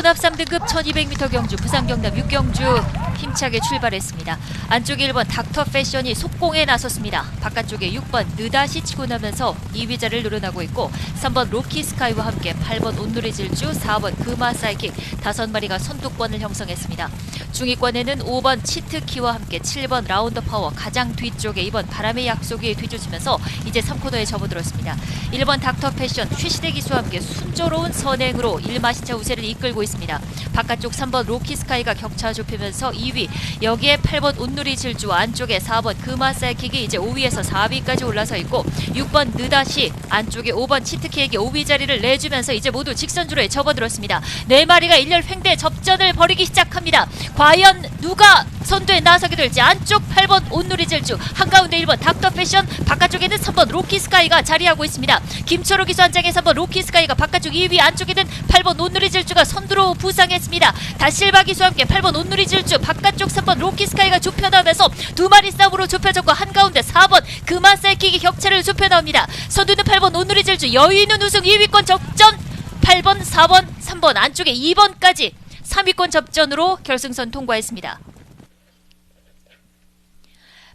혼합 3등급 1200m 경주 부산 경남 6경주 힘차게 출발했습니다. 안쪽 1번 닥터 패션이 속공에 나섰습니다. 바깥쪽에 6번 느다시 치고 나면서 2위 자를 늘어나고 있고 3번 로키 스카이와 함께 8번 온누리 질주, 4번 금화 사이킥 다섯 마리가 선두권을 형성했습니다. 중위권에는 5번 치트키와 함께 7번 라운더 파워 가장 뒤쪽에 2번 바람의 약속이 뒤쫓으면서 이제 3코너에 접어들었습니다. 1번 닥터 패션 최시대 기수와 함께 순조로운 선행으로 1마시차 우세를 이끌고 있습니다. 바깥쪽 3번 로키 스카이가 격차 좁히면서 2위 여기에 8번 온누리 질주 안쪽에 4번 금화 사이킥이 이제 5위에서 4위까지 올라서 있고 6번 느다시 안쪽에 5번 치트키에게 5위 자리를 내주면서 이제 모두 직선주로에 접어들었습니다. 네 마리가 일렬 횡대 접전을 벌이기 시작합니다. 과연 누가 선두에 나서게 될지 안쪽 8번 온누리 질주 한가운데 1번 닥터 패션 바깥쪽에는 3번 로키 스카이가 자리하고 있습니다. 김초로 기수 한장에 3번 로키 스카이가 바깥쪽 2위 안쪽에는 8번 온누리 질주가 선두로 부상했습니다. 다실바 기수와 함께 8번 온누리 질주 바깥쪽 3번 로키 스카이가 좁혀 나오면서 두 마리 싸움으로 좁혀졌고 한가운데 4번 그만 사이킥이 격차를 좁혀 나옵니다. 선두는 8번 온누리 질주 여유 있는 우승 2위권 적전 8번 4번 3번 안쪽에 2번까지 3위권 접전으로 결승선 통과했습니다.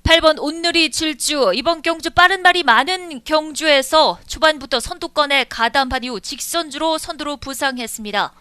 8번 온누리 질주 이번 경주 빠른 말이 많은 경주에서 초반부터 선두권에 가담한 이후 직선주로 선두로 부상했습니다.